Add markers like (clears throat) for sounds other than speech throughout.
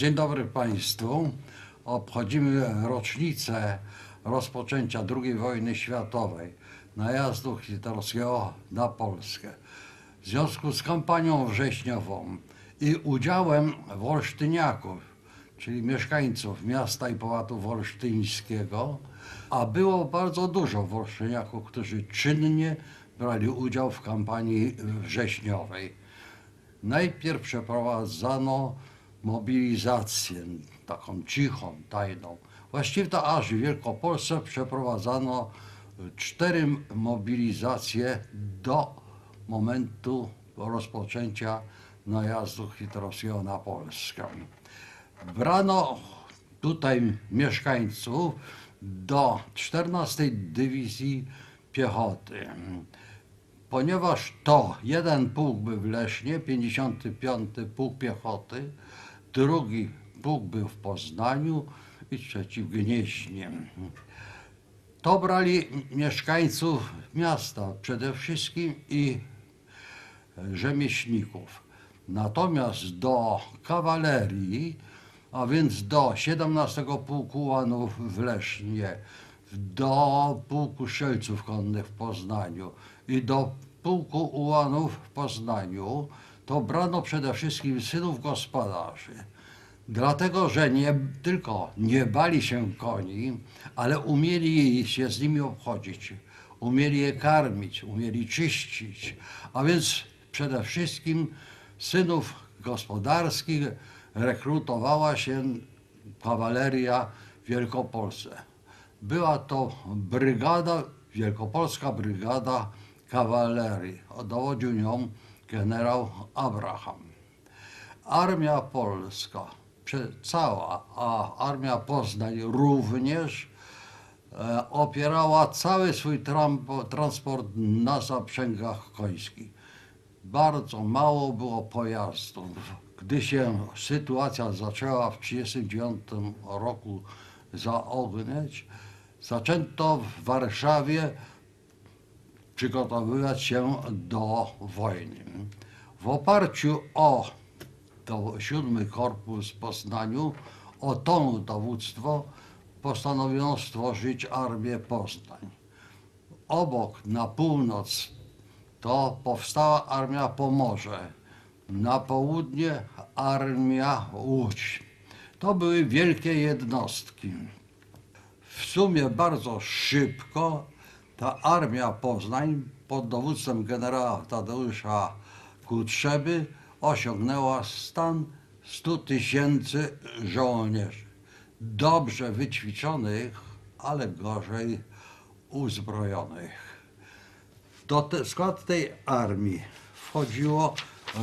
Dzień dobry Państwu. Obchodzimy rocznicę rozpoczęcia II wojny światowej, najazdu hitlerowskiego na Polskę. W związku z kampanią wrześniową i udziałem wolsztyniaków, czyli mieszkańców miasta i powiatu wolsztyńskiego, a było bardzo dużo wolsztyniaków, którzy czynnie brali udział w kampanii wrześniowej. Najpierw przeprowadzano mobilizację, taką cichą, tajną. Właściwie to aż w Wielkopolsce przeprowadzano cztery mobilizacje do momentu rozpoczęcia najazdu hitlerowskiego na Polskę. Brano tutaj mieszkańców do 14 Dywizji Piechoty. Ponieważ to jeden pułk był w Lesznie, 55 Pułk Piechoty, drugi pułk był w Poznaniu i trzeci w Gnieźnie. To brali mieszkańców miasta przede wszystkim i rzemieślników. Natomiast do kawalerii, a więc do 17 Pułku Łanów w Lesznie, do Pułku Strzelców Konnych w Poznaniu i do Pułku Ułanów w Poznaniu, to brano przede wszystkim synów gospodarzy. Dlatego, że nie tylko nie bali się koni, ale umieli się z nimi obchodzić, umieli je karmić, umieli czyścić, a więc przede wszystkim synów gospodarskich rekrutowała się kawaleria w Wielkopolsce. Była to brygada, Wielkopolska Brygada Kawalerii. Dowodził nią generał Abraham. Armia Polska, cała, a Armia Poznań również e, opierała cały swój transport na zaprzęgach końskich. Bardzo mało było pojazdów. Gdy się sytuacja zaczęła w 1939 roku zaogniać, zaczęto w Warszawie przygotowywać się do wojny. W oparciu o to siódmy korpus w Poznaniu, o to dowództwo postanowiono stworzyć Armię Poznań. Obok, na północ, to powstała Armia Pomorze, na południe Armia Łódź. To były wielkie jednostki. W sumie bardzo szybko ta armia Poznań pod dowództwem generała Tadeusza Kutrzeby osiągnęła stan 100 tysięcy żołnierzy. Dobrze wyćwiczonych, ale gorzej uzbrojonych. Do te, skład tej armii wchodziło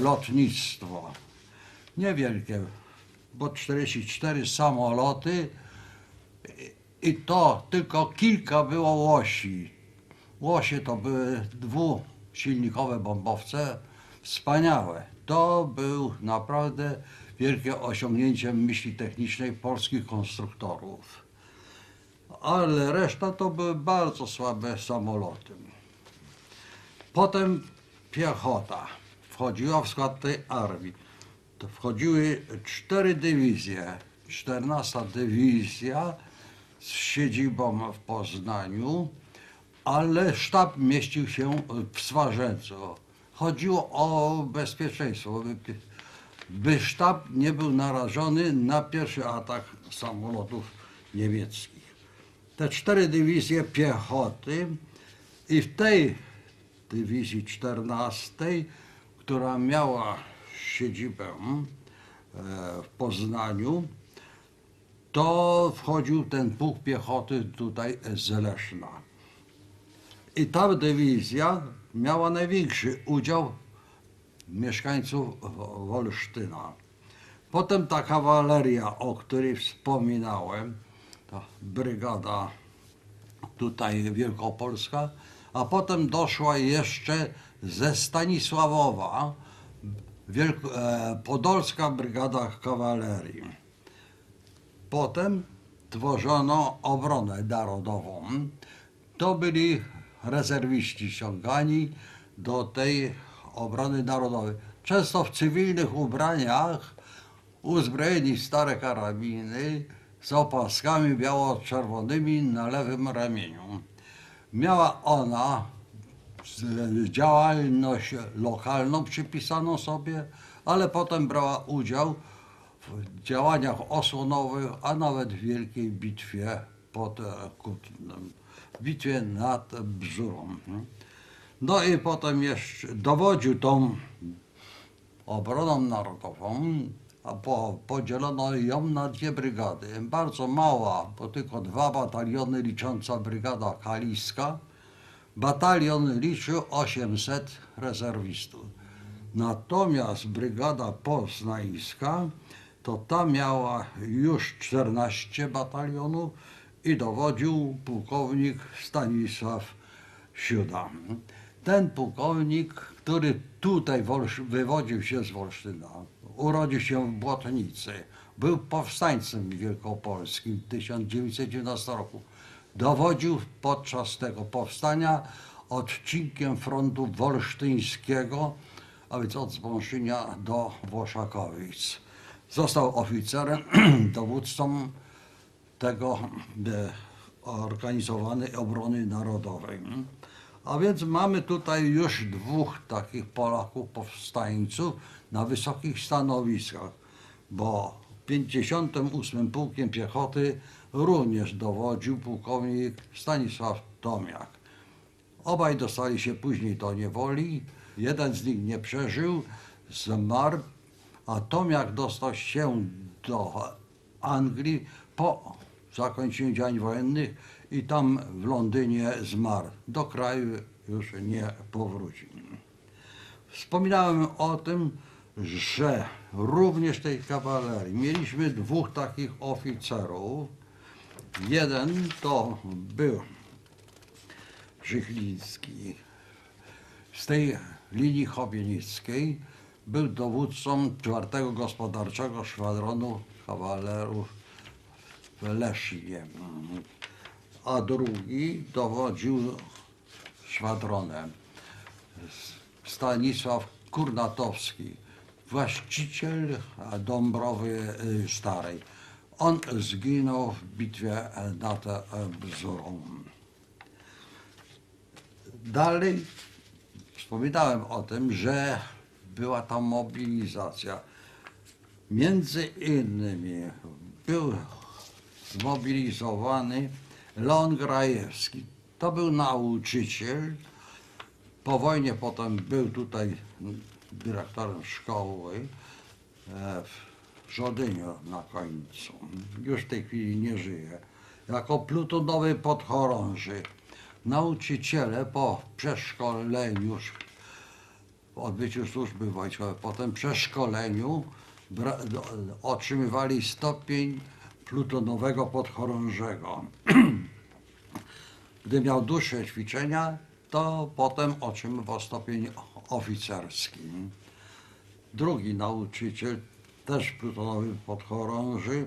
lotnictwo. Niewielkie, bo 44 samoloty i to tylko kilka było łosi. Łosie to były dwusilnikowe bombowce, wspaniałe. To był naprawdę wielkie osiągnięcie myśli technicznej polskich konstruktorów. Ale reszta to były bardzo słabe samoloty. Potem piechota wchodziła w skład tej armii. To wchodziły cztery dywizje. 14 dywizja z siedzibą w Poznaniu, ale sztab mieścił się w Swarzecu. Chodziło o bezpieczeństwo, by, by sztab nie był narażony na pierwszy atak samolotów niemieckich. Te cztery dywizje piechoty i w tej dywizji 14, która miała siedzibę e, w Poznaniu, to wchodził ten pułk piechoty tutaj z Leszna. I ta dywizja miała największy udział mieszkańców Wo- Wolsztyna. Potem ta kawaleria, o której wspominałem, ta brygada tutaj wielkopolska, a potem doszła jeszcze ze Stanisławowa Wielko, e, Podolska Brygada Kawalerii. Potem tworzono obronę narodową. To byli rezerwiści ściągani do tej obrony narodowej. Często w cywilnych ubraniach, uzbrojeni w stare karabiny z opaskami biało-czerwonymi na lewym ramieniu. Miała ona działalność lokalną przypisaną sobie, ale potem brała udział w działaniach osłonowych, a nawet w wielkiej bitwie pod Kutnem, bitwie nad Bzurą. No i potem jeszcze dowodził tą obroną narodową, a po, podzielono ją na dwie brygady. Bardzo mała, bo tylko dwa bataliony licząca brygada kaliska. Batalion liczył 800 rezerwistów. Natomiast brygada poznańska to ta miała już 14 batalionów i dowodził pułkownik Stanisław Siuda. Ten pułkownik, który tutaj wywodził się z Wolsztyna, urodził się w Błotnicy, był powstańcem wielkopolskim w 1919 roku. Dowodził podczas tego powstania odcinkiem frontu wolsztyńskiego, a więc od Zbąszynia do Włoszakowic. Został oficerem, (clears throat) dowódcą tego organizowanej obrony narodowej. A więc mamy tutaj już dwóch takich Polaków powstańców na wysokich stanowiskach, bo 58 Pułkiem Piechoty również dowodził pułkownik Stanisław Tomiak. Obaj dostali się później do niewoli. Jeden z nich nie przeżył, zmarł, a Tomiak dostał się do Anglii po zakończeniu działań wojennych i tam w Londynie zmarł. Do kraju już nie powrócił. Wspominałem o tym, że również tej kawalerii mieliśmy dwóch takich oficerów. Jeden to był Żychlicki z tej linii chobienickiej był dowódcą czwartego gospodarczego szwadronu kawalerów w Lesznie, a drugi dowodził szwadronem Stanisław Kurnatowski, właściciel Dąbrowy y, Starej. On zginął w bitwie nad Bzurą. Dalej wspominałem o tym, że była tam mobilizacja. Między innymi był zmobilizowany Leon Grajewski. To był nauczyciel. Po wojnie potem był tutaj dyrektorem szkoły e, w Żodyniu na końcu. Już w tej chwili nie żyje. Jako plutonowy podchorąży. Nauczyciele po przeszkoleniu odbyciu służby wojskowej, potem przeszkoleniu otrzymywali stopień plutonowego podchorążego. (clears throat) Gdy miał dłuższe ćwiczenia, to potem otrzymywał stopień oficerski. Drugi nauczyciel, też plutonowy podchorąży,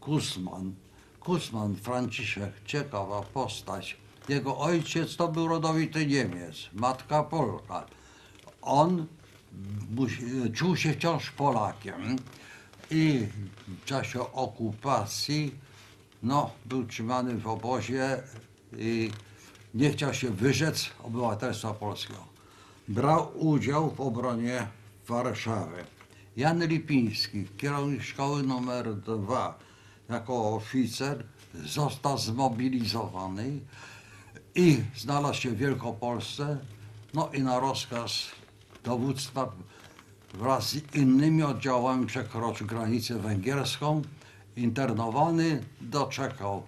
Kusman. Kusman Franciszek, ciekawa postać. Jego ojciec to był rodowity Niemiec, matka Polka. On czuł się wciąż Polakiem i w czasie okupacji no, był trzymany w obozie i nie chciał się wyrzec obywatelstwa polskiego. Brał udział w obronie Warszawy. Jan Lipiński, kierownik szkoły numer 2, jako oficer został zmobilizowany i znalazł się w Wielkopolsce, no i na rozkaz dowództwa wraz z innymi oddziałami przekroczył granicę węgierską. Internowany doczekał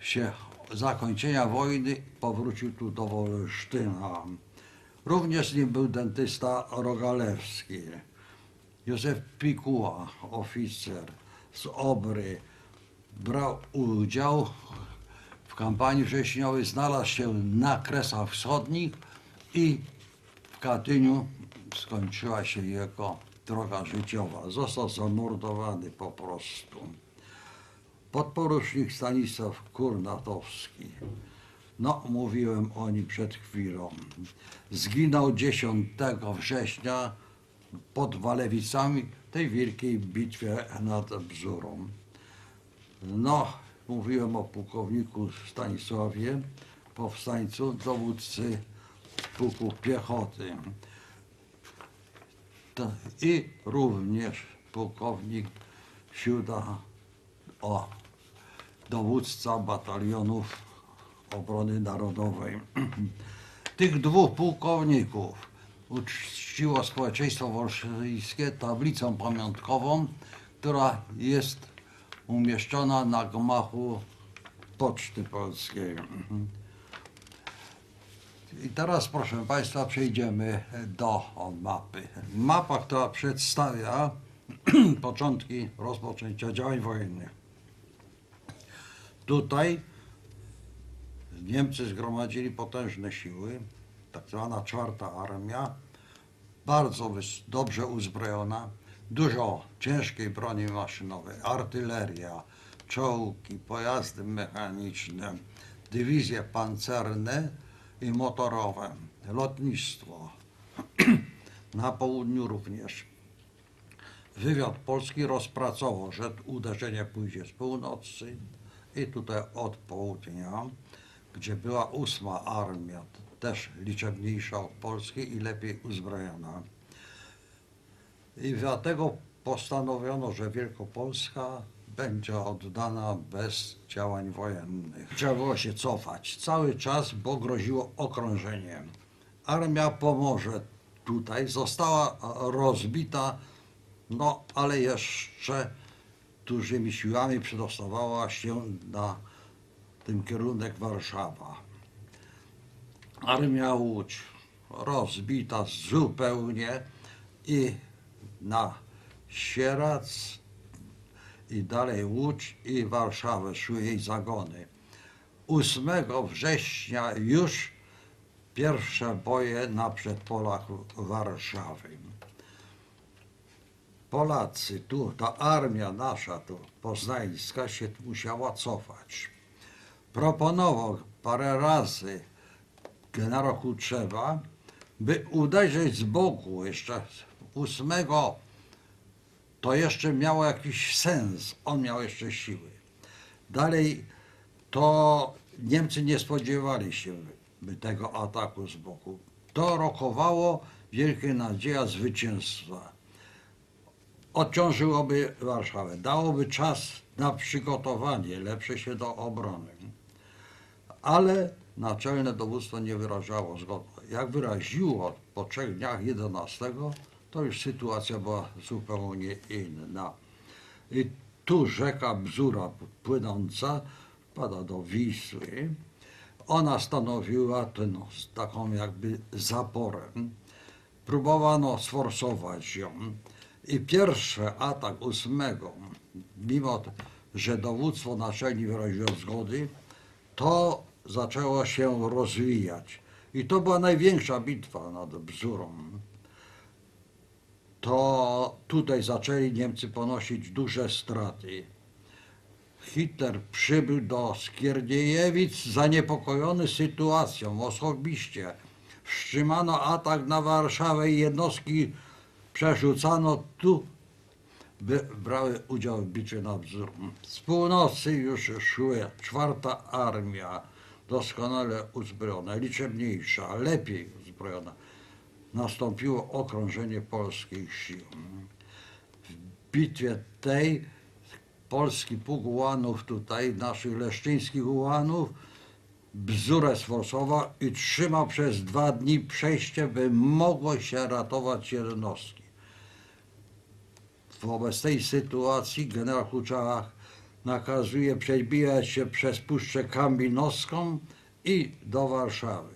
się zakończenia wojny, powrócił tu do Wolsztyna. Również nim był dentysta Rogalewski. Józef Pikuła, oficer z Obry, brał udział w kampanii wrześniowej, znalazł się na Kresach Wschodnich i w Katyniu skończyła się jego droga życiowa. Został zamordowany po prostu. Podporucznik Stanisław Kurnatowski. No, mówiłem o nim przed chwilą. Zginął 10 września pod Walewicami. tej wielkiej bitwie nad Bzurą. No, mówiłem o pułkowniku Stanisławie, powstańcu, dowódcy pułku piechoty. I również pułkownik Siuda, o, dowódca batalionów obrony narodowej. (clears throat) Tych dwóch pułkowników uczciło społeczeństwo wolszyjskie tablicą pamiątkową, która jest umieszczona na gmachu Poczty Polskiej. (clears throat) I teraz, proszę Państwa, przejdziemy do mapy. Mapa, która przedstawia (clears throat) początki rozpoczęcia działań wojennych. Tutaj Niemcy zgromadzili potężne siły, tak zwana czwarta armia, bardzo dobrze uzbrojona, dużo ciężkiej broni maszynowej, artyleria, czołgi, pojazdy mechaniczne, dywizje pancerne motorowe, lotnictwo. (clears throat) Na południu również. Wywiad polski rozpracował, że uderzenie pójdzie z północy i tutaj od południa, gdzie była ósma armia, też liczebniejsza od polskiej i lepiej uzbrojona. I dlatego postanowiono, że Wielkopolska będzie oddana bez działań wojennych. Trzeba było się cofać cały czas, bo groziło okrążenie. Armia pomoże tutaj została rozbita, no ale jeszcze dużymi siłami przedostawała się na ten kierunek Warszawa. Armia Łódź rozbita zupełnie i na Sierac i dalej Łódź i Warszawę szły jej zagony. 8 września już pierwsze boje na przedpolach Warszawy. Polacy, tu ta armia nasza tu poznańska się musiała cofać. Proponował parę razy generał Kutrzewa, by uderzyć z boku jeszcze ósmego, to jeszcze miało jakiś sens, on miał jeszcze siły. Dalej to Niemcy nie spodziewali się tego ataku z boku. To rokowało wielkie nadzieja zwycięstwa. Odciążyłoby Warszawę, dałoby czas na przygotowanie, lepsze się do obrony. Ale naczelne dowództwo nie wyrażało zgody. Jak wyraziło po trzech dniach 11, to już sytuacja była zupełnie inna. I tu rzeka Bzura płynąca wpada do Wisły. Ona stanowiła ten, taką jakby zaporę. Próbowano sforsować ją. I pierwszy atak ósmego, mimo że dowództwo naczelnie wyraziło zgody, to zaczęło się rozwijać. I to była największa bitwa nad Bzurą. To tutaj zaczęli Niemcy ponosić duże straty. Hitler przybył do Skierniejewic zaniepokojony sytuacją osobiście. Wstrzymano atak na Warszawę i jednostki przerzucano tu, by brały udział w bitwie nad Bzurą. Z północy już szły czwarta armia, doskonale uzbrojona, liczebniejsza, lepiej uzbrojona. Nastąpiło okrążenie polskich sił. W bitwie tej polski pułk ułanów tutaj, naszych leszczyńskich ułanów, bzurę sforsował i trzymał przez dwa dni przejście, by mogło się ratować jednostki. Wobec tej sytuacji generał Kuczała nakazuje przebijać się przez Puszczę Kambinowską i do Warszawy.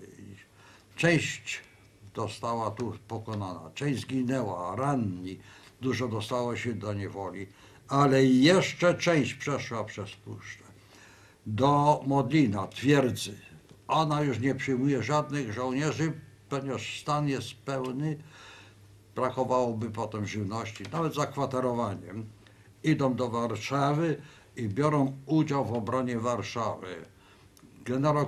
Część została tu pokonana, część zginęła, ranni, dużo dostało się do niewoli, ale jeszcze część przeszła przez Puszczę do Modlina, twierdzy. Ona już nie przyjmuje żadnych żołnierzy, ponieważ stan jest pełny, brakowałoby potem żywności, nawet zakwaterowaniem. Idą do Warszawy i biorą udział w obronie Warszawy. Generał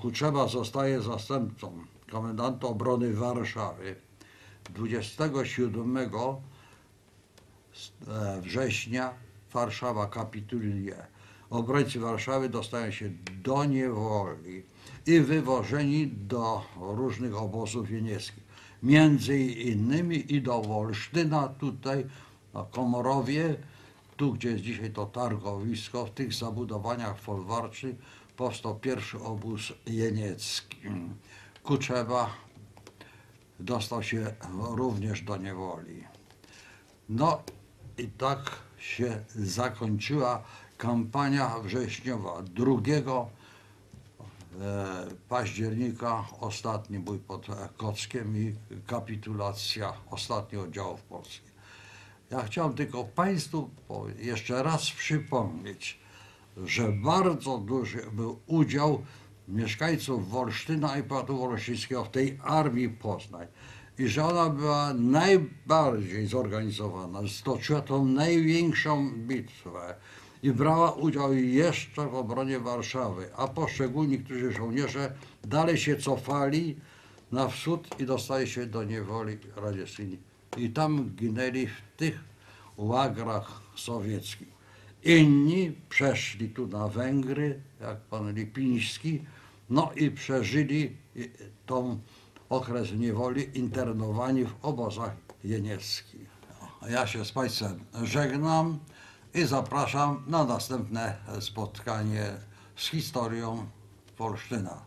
Kuczeba zostaje zastępcą komendanta obrony Warszawy. 27 e, września Warszawa kapituluje. Obrońcy Warszawy dostają się do niewoli i wywożeni do różnych obozów jenieckich. Między innymi i do Wolsztyna, tutaj na Komorowie, tu gdzie jest dzisiaj to targowisko, w tych zabudowaniach folwarczych powstał pierwszy obóz jeniecki. Kuczewa dostał się również do niewoli. No i tak się zakończyła kampania wrześniowa. 2 e, października ostatni bój pod Kockiem i kapitulacja ostatnich oddziałów polskich. Ja chciałem tylko Państwu jeszcze raz przypomnieć, że bardzo duży był udział mieszkańców Wolsztyna i Powiatu Wolsztyńskiego w tej armii Poznań i że ona była najbardziej zorganizowana, stoczyła tą największą bitwę i brała udział jeszcze w obronie Warszawy, a poszczególni, którzy żołnierze dalej się cofali na wschód i dostali się do niewoli radzieckiej. I tam ginęli w tych łagrach sowieckich. Inni przeszli tu na Węgry, jak pan Lipiński, no i przeżyli i- tą okres niewoli internowani w obozach jenieckich. No, Ja się z Państwem żegnam i zapraszam na następne spotkanie z historią Polsztyna.